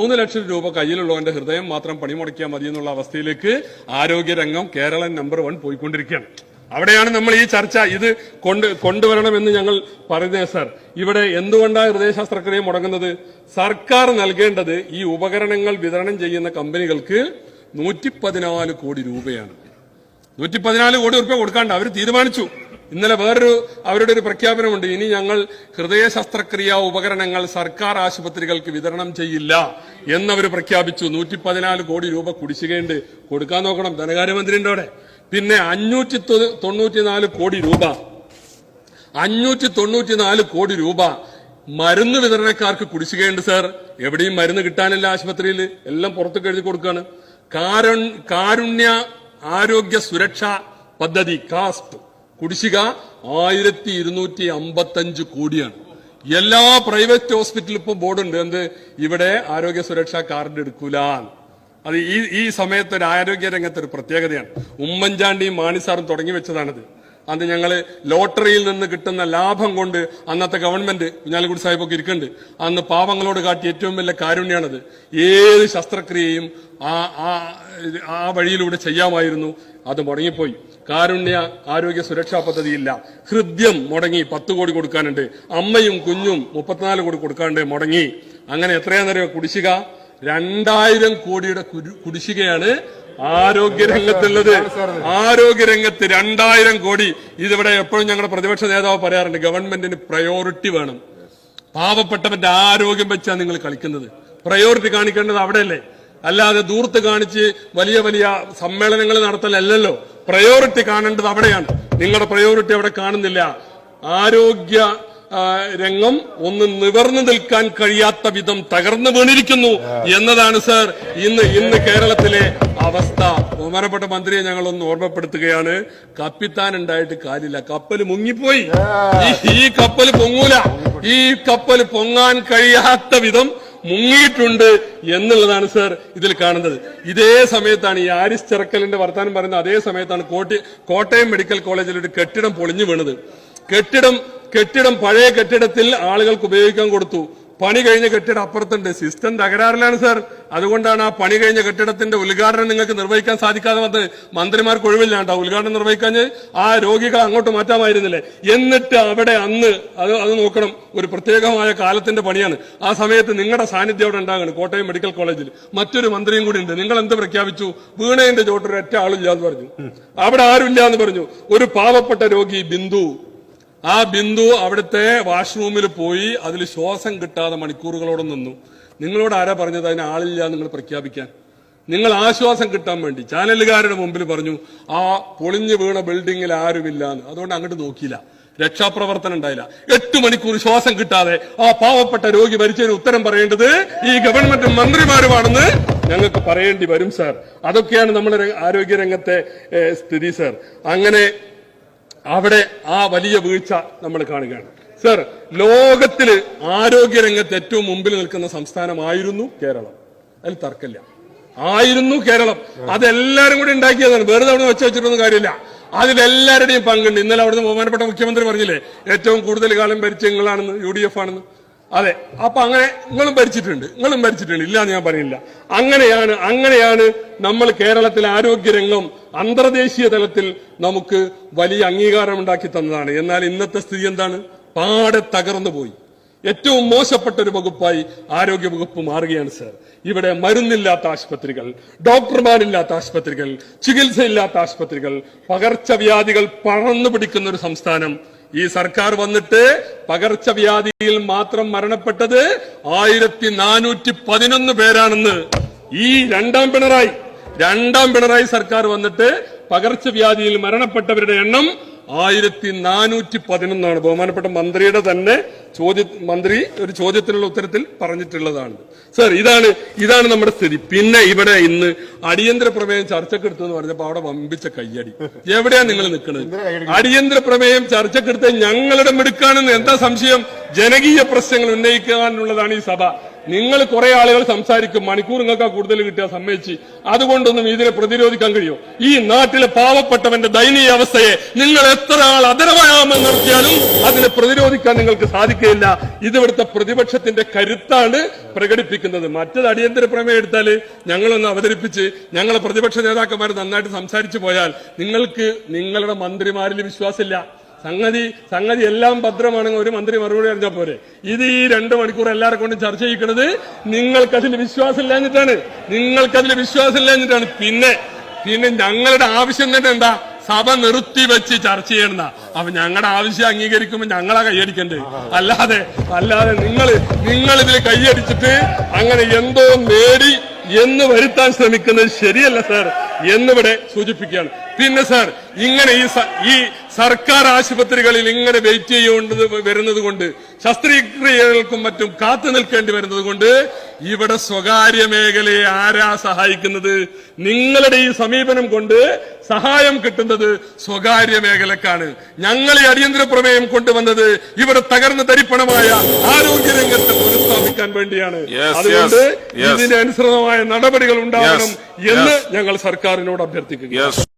മൂന്ന് ലക്ഷം രൂപ കയ്യിലുള്ളവന്റെ ഹൃദയം മാത്രം പണിമുടക്കിയാൽ മതി എന്നുള്ള അവസ്ഥയിലേക്ക് ആരോഗ്യരംഗം കേരളം നമ്പർ വൺ പോയിക്കൊണ്ടിരിക്കുകയാണ്. അവിടെയാണ് നമ്മൾ ഈ ചർച്ച ഇത് കൊണ്ട് കൊണ്ടുവരണമെന്ന് ഞങ്ങൾ പറയുന്നത് സാർ ഇവിടെ എന്തുകൊണ്ടാണ് ഹൃദയശാസ്ത്രക്രിയ മുടങ്ങുന്നത്? സർക്കാർ നൽകേണ്ടത് ഈ ഉപകരണങ്ങൾ വിതരണം ചെയ്യുന്ന കമ്പനികൾക്ക് നൂറ്റി കോടി രൂപയാണ്. നൂറ്റി കോടി രൂപ കൊടുക്കാണ്ട് അവർ തീരുമാനിച്ചു. ഇന്നലെ വേറൊരു അവരുടെ ഒരു പ്രഖ്യാപനമുണ്ട്. ഇനി ഞങ്ങൾ ഹൃദയ ശസ്ത്രക്രിയ ഉപകരണങ്ങൾ സർക്കാർ ആശുപത്രികൾക്ക് വിതരണം ചെയ്യില്ല എന്നവർ പ്രഖ്യാപിച്ചു. നൂറ്റി പതിനാല് കോടി രൂപ കുടിശ്ശികയുണ്ട്. കൊടുക്കാൻ നോക്കണം. ധനകാര്യമന്ത്രിന്റെ അവിടെ. പിന്നെ അഞ്ഞൂറ്റി തൊണ്ണൂറ്റിനാല് കോടി രൂപ. അഞ്ഞൂറ്റി തൊണ്ണൂറ്റിനാല് കോടി രൂപ മരുന്ന് വിതരണക്കാർക്ക് കുടിശ്ശികയുണ്ട് സാർ. എവിടെയും മരുന്ന് കിട്ടാനില്ല ആശുപത്രിയിൽ. എല്ലാം പുറത്തേക്ക് എഴുതി കൊടുക്കാണ്. കാരുണ്യ ആരോഗ്യ സുരക്ഷാ പദ്ധതി കാസ്റ്റ് കുടിശ്ശിക ആയിരത്തി ഇരുന്നൂറ്റി അമ്പത്തഞ്ച് കോടിയാണ്. എല്ലാ പ്രൈവറ്റ് ഹോസ്പിറ്റലും ഇപ്പൊ ബോർഡുണ്ട്. എന്ത്? ഇവിടെ ആരോഗ്യ സുരക്ഷാ കാർഡ് എടുക്കൂല. അത് ഈ ഈ സമയത്ത് ഒരു ആരോഗ്യ രംഗത്ത് ഒരു പ്രത്യേകതയാണ്. ഉമ്മൻചാണ്ടിയും മാണിസാറും തുടങ്ങി വെച്ചതാണിത്. അന്ന് ഞങ്ങൾ ലോട്ടറിയിൽ നിന്ന് കിട്ടുന്ന ലാഭം കൊണ്ട് അന്നത്തെ ഗവൺമെന്റ് കുഞ്ഞാലിക്കുടി സാഹിബൊക്കെ ഇരിക്കുന്നുണ്ട്. അന്ന് പാവങ്ങളോട് കാട്ടി ഏറ്റവും വലിയ കാരുണ്യാണത്. ഏത് ശസ്ത്രക്രിയയും ആ ആ വഴിയിലൂടെ ചെയ്യാമായിരുന്നു. അത് മുടങ്ങിപ്പോയി. കാരുണ്യ ആരോഗ്യ സുരക്ഷാ പദ്ധതിയില്ല. ഹൃദ്യം മുടങ്ങി പത്ത് കോടി കൊടുക്കാനുണ്ട്. അമ്മയും കുഞ്ഞും മുപ്പത്തിനാല് കോടി കൊടുക്കാനുണ്ട് മുടങ്ങി. അങ്ങനെ എത്രയാണെന്നറിയോ കുടിശ്ശിക. രണ്ടായിരം കോടിയുടെ കുടിശ്ശികയാണ് ആരോഗ്യരംഗത്തുള്ളത്. ആരോഗ്യരംഗത്ത് രണ്ടായിരം കോടി. ഇതിവിടെ എപ്പോഴും ഞങ്ങളുടെ പ്രതിപക്ഷ നേതാവ് പറയാറുണ്ട് ഗവൺമെന്റിന് പ്രയോറിറ്റി വേണം. പാവപ്പെട്ടവന്റെ ആരോഗ്യം വെച്ചാണ് നിങ്ങൾ കളിക്കുന്നത്. പ്രയോറിറ്റി കാണിക്കേണ്ടത് അവിടെയല്ലേ? അല്ലാതെ ദൂർത്ത് കാണിച്ച് വലിയ വലിയ സമ്മേളനങ്ങൾ നടത്തലല്ലോ പ്രയോറിറ്റി കാണേണ്ടത് അവിടെയാണ്. നിങ്ങളുടെ പ്രയോറിറ്റി അവിടെ കാണുന്നില്ല. ആരോഗ്യ രംഗം ഒന്ന് നിവർന്നു നിൽക്കാൻ കഴിയാത്ത വിധം തകർന്നു വീണിരിക്കുന്നു എന്നതാണ് സർ ഇന്ന് ഇന്ന് കേരളത്തിലെ അവസ്ഥ. ബഹുമാനപ്പെട്ട മന്ത്രിയെ ഞങ്ങൾ ഒന്ന് ഓർമ്മപ്പെടുത്തുകയാണ്. കപ്പിത്താൻ ഉണ്ടായിട്ട് കാര്യമില്ല. കപ്പൽ മുങ്ങിപ്പോയി. ഈ- കപ്പൽ പൊങ്ങൂല. ഈ കപ്പൽ പൊങ്ങാൻ കഴിയാത്ത വിധം മുങ്ങിയിട്ടുണ്ട് എന്നുള്ളതാണ് സർ ഇതിൽ കാണുന്നത്. ഇതേ സമയത്താണ് ഈ ആരിസ് ചെറക്കലിന്റെ വർത്താനം പറയുന്ന അതേ സമയത്താണ് കോട്ടി കോട്ടയം മെഡിക്കൽ കോളേജിൽ ഒരു കെട്ടിടം പൊളിഞ്ഞു വീണത്. കെട്ടിടം കെട്ടിടം പഴയ കെട്ടിടത്തിൽ ആളുകൾക്ക് ഉപയോഗിക്കാൻ കൊടുത്തു. പണി കഴിഞ്ഞ കെട്ടിടം അപ്പുറത്തുണ്ട്. സിസ്റ്റം തകരാറിലാണ് സർ അതുകൊണ്ടാണ് ആ പണി കഴിഞ്ഞ കെട്ടിടത്തിന്റെ ഉദ്ഘാടനം നിങ്ങൾക്ക് നിർവഹിക്കാൻ സാധിക്കാതെ വന്നത്. മന്ത്രിമാർക്ക് ഒഴിവില്ലാണ്ട്. ഉദ്ഘാടനം നിർവഹിക്കാൻ ആ രോഗികൾ അങ്ങോട്ട് മാറ്റാമായിരുന്നില്ലേ? എന്നിട്ട് അവിടെ അന്ന് അത് അത് നോക്കണം. ഒരു പ്രത്യേകമായ കാലത്തിന്റെ പണിയാണ്. ആ സമയത്ത് നിങ്ങളുടെ സാന്നിധ്യം അവിടെ ഉണ്ടാകണം. കോട്ടയം മെഡിക്കൽ കോളേജിൽ. മറ്റൊരു മന്ത്രിയും കൂടി ഉണ്ട്. നിങ്ങൾ എന്ത് പ്രഖ്യാപിച്ചു? വീണേന്റെ ചോട്ടൊരു ഒറ്റ ആളില്ല എന്ന് പറഞ്ഞു. അവിടെ ആരുമില്ല എന്ന് പറഞ്ഞു. ഒരു പാവപ്പെട്ട രോഗി ബിന്ദു. ആ ബിന്ദു അവിടുത്തെ വാഷ്റൂമിൽ പോയി അതിൽ ശ്വാസം കിട്ടാതെ മണിക്കൂറുകളോടെ നിന്നു. നിങ്ങളോട് ആരാ പറഞ്ഞത്? അതിന് ആളില്ല നിങ്ങൾ പ്രഖ്യാപിക്കാൻ. നിങ്ങൾ ആശ്വാസം കിട്ടാൻ വേണ്ടി. ചാനലുകാരുടെ മുമ്പിൽ പറഞ്ഞു ആ പൊളിഞ്ഞു വീണ ബിൽഡിങ്ങിൽ ആരുമില്ല എന്ന്. അതുകൊണ്ട് അങ്ങോട്ട് നോക്കിയില്ല. രക്ഷാപ്രവർത്തനം ഉണ്ടായില്ല. എട്ട് മണിക്കൂർ ശ്വാസം കിട്ടാതെ ആ പാവപ്പെട്ട രോഗി മരിച്ചതിന് ഉത്തരം പറയേണ്ടത് ഈ ഗവൺമെന്റ് മന്ത്രിമാരുമാണെന്ന് ഞങ്ങൾക്ക് പറയേണ്ടി വരും സാർ. അതൊക്കെയാണ് നമ്മുടെ ആരോഗ്യരംഗത്തെ ആരോഗ്യ രംഗത്തെ സ്ഥിതി സാർ. അങ്ങനെ അവിടെ ആ വലിയ വീഴ്ച നമ്മൾ കാണുകയാണ്. സർ ലോകത്തിൽ ആരോഗ്യരംഗത്ത് ഏറ്റവും മുമ്പിൽ നിൽക്കുന്ന സംസ്ഥാനമായിരുന്നു കേരളം. അതിൽ തർക്കമില്ല. ആയിരുന്നു കേരളം. അതെല്ലാരും കൂടി ഉണ്ടാക്കിയതാണ്. വെറുതെ അവിടെ വെച്ച് വെച്ചിട്ടൊന്നും കാര്യമില്ല. അതിലെല്ലാവരുടെയും പങ്കുണ്ട്. ഇന്നലെ അവിടുന്ന് ബഹുമാനപ്പെട്ട മുഖ്യമന്ത്രി പറഞ്ഞില്ലേ ഏറ്റവും കൂടുതൽ കാലം ഭരിച്ച നിങ്ങളാണെന്ന് യു ഡി എഫ് ആണെന്ന്. അതെ. അപ്പൊ അങ്ങനെ നിങ്ങളും ഭരിച്ചിട്ടുണ്ട്. നിങ്ങളും ഭരിച്ചിട്ടുണ്ട്. ഇല്ല ഞാൻ പറയില്ല അങ്ങനെയാണ് അങ്ങനെയാണ് നമ്മൾ കേരളത്തിലെ ആരോഗ്യരംഗം അന്തർദേശീയ തലത്തിൽ നമുക്ക് വലിയ അംഗീകാരം ഉണ്ടാക്കി തന്നതാണ്. എന്നാൽ ഇന്നത്തെ സ്ഥിതി എന്താണ്? പാടെ തകർന്നു പോയി. ഏറ്റവും മോശപ്പെട്ട ഒരു വകുപ്പായി ആരോഗ്യ വകുപ്പ് മാറുകയാണ് സർ. ഇവിടെ മരുന്നില്ലാത്ത ആശുപത്രികൾ ഡോക്ടർമാരില്ലാത്ത ആശുപത്രികൾ ചികിത്സയില്ലാത്ത ആശുപത്രികൾ പകർച്ചവ്യാധികൾ പടർന്നു പിടിക്കുന്ന ഒരു സംസ്ഥാനം. ഈ സർക്കാർ വന്നിട്ട് പകർച്ചവ്യാധിയിൽ മാത്രം മരണപ്പെട്ടത് ആയിരത്തി നാനൂറ്റി പതിനൊന്ന് പേരാണെന്ന് ഈ രണ്ടാം പിണറായി രണ്ടാം പിണറായി സർക്കാർ വന്നിട്ട് പകർച്ചവ്യാധിയിൽ മരണപ്പെട്ടവരുടെ എണ്ണം ആയിരത്തി നാനൂറ്റി പതിനൊന്നാണ് ബഹുമാനപ്പെട്ട മന്ത്രിയുടെ തന്നെ ചോദ്യ മന്ത്രി ഒരു ചോദ്യത്തിനുള്ള ഉത്തരത്തിൽ പറഞ്ഞിട്ടുള്ളതാണ്. സർ ഇതാണ് ഇതാണ് നമ്മുടെ സ്ഥിതി. പിന്നെ ഇവിടെ ഇന്ന് അടിയന്തര പ്രമേയം ചർച്ചക്കെടുത്തു എന്ന് പറഞ്ഞപ്പോ അവിടെ വമ്പിച്ച കയ്യടി. എവിടെയാ നിങ്ങൾ നിൽക്കുന്നത് അടിയന്തര പ്രമേയം ചർച്ചക്കെടുത്ത് ഞങ്ങളുടെ മിടുക്കാണെന്ന് എന്താ സംശയം? ജനകീയ പ്രശ്നങ്ങൾ ഉന്നയിക്കാനുള്ളതാണ് ഈ സഭ. നിങ്ങൾ കുറെ ആളുകൾ സംസാരിക്കും മണിക്കൂർ നിങ്ങൾക്ക് കൂടുതൽ കിട്ടിയ സമ്മതിച്ച്. അതുകൊണ്ടൊന്നും ഇതിനെ പ്രതിരോധിക്കാൻ കഴിയും? ഈ നാട്ടിലെ പാവപ്പെട്ടവന്റെ ദയനീയ അവസ്ഥയെ നിങ്ങൾ എത്ര ആൾ അതരവയാമം നടത്തിയാലും അതിനെ പ്രതിരോധിക്കാൻ നിങ്ങൾക്ക് സാധിക്കുകയില്ല. ഇതിവിടുത്തെ പ്രതിപക്ഷത്തിന്റെ കരുത്താണ് പ്രകടിപ്പിക്കുന്നത്. മറ്റത് അടിയന്തര പ്രമേയം എടുത്താൽ ഞങ്ങളൊന്ന് അവതരിപ്പിച്ച് ഞങ്ങളെ പ്രതിപക്ഷ നേതാക്കന്മാർ നന്നായിട്ട് സംസാരിച്ചു പോയാൽ നിങ്ങൾക്ക് നിങ്ങളുടെ മന്ത്രിമാരിൽ വിശ്വാസമില്ല. സംഗതി സംഗതി എല്ലാം ഭദ്രമാണെങ്കിൽ ഒരു മന്ത്രി മറുപടി അറിഞ്ഞാൽ പോരെ. ഇത് ഈ രണ്ട് മണിക്കൂർ എല്ലാരെ കൊണ്ടും ചർച്ച ചെയ്യിക്കുന്നത് നിങ്ങൾക്കതിൽ വിശ്വാസമില്ലാഞ്ഞിട്ടാണ്. നിങ്ങൾക്കതിൽ വിശ്വാസമില്ലാഞ്ഞിട്ടാണ്. പിന്നെ പിന്നെ ഞങ്ങളുടെ ആവശ്യം തന്നെ എന്താ? സഭ നിർത്തി വെച്ച് ചർച്ച ചെയ്യണ്ട അപ്പൊ ഞങ്ങളുടെ ആവശ്യം അംഗീകരിക്കുമ്പോൾ ഞങ്ങളാ കൈയടിക്കണ്ടേ അല്ലാതെ അല്ലാതെ നിങ്ങൾ നിങ്ങൾ ഇതിൽ കൈയടിച്ചിട്ട് അങ്ങനെ എന്തോ നേടി എന്ന് വരുത്താൻ ശ്രമിക്കുന്നത് ശരിയല്ല സാർ. എന്നിവിടെ സൂചിപ്പിക്കുകയാണ്. പിന്നെ സാർ ഇങ്ങനെ ഈ ഈ സർക്കാർ ആശുപത്രികളിൽ ഇങ്ങനെ വെയിറ്റ് ചെയ്യുന്നത് വരുന്നത് കൊണ്ട് ശസ്ത്രക്രിയകൾക്കും മറ്റും കാത്തു നിൽക്കേണ്ടി വരുന്നത് കൊണ്ട് ഇവിടെ സ്വകാര്യ മേഖലയെ ആരാ സഹായിക്കുന്നത്? നിങ്ങളുടെ ഈ സമീപനം കൊണ്ട് സഹായം കിട്ടുന്നത് സ്വകാര്യ മേഖലക്കാണ്. ഞങ്ങൾ ഈ അടിയന്തര പ്രമേയം കൊണ്ടുവന്നത് ഇവിടെ തകർന്ന് തരിപ്പണമായ ആരോഗ്യ രംഗത്തെ പുനഃസ്ഥാപിക്കാൻ വേണ്ടിയാണ്. അതുകൊണ്ട്. ഇതിന് അനുസൃതമായ നടപടികൾ ഉണ്ടാകണം എന്ന് ഞങ്ങൾ സർക്കാരിനോട് അഭ്യർത്ഥിക്കുന്നു യെസ്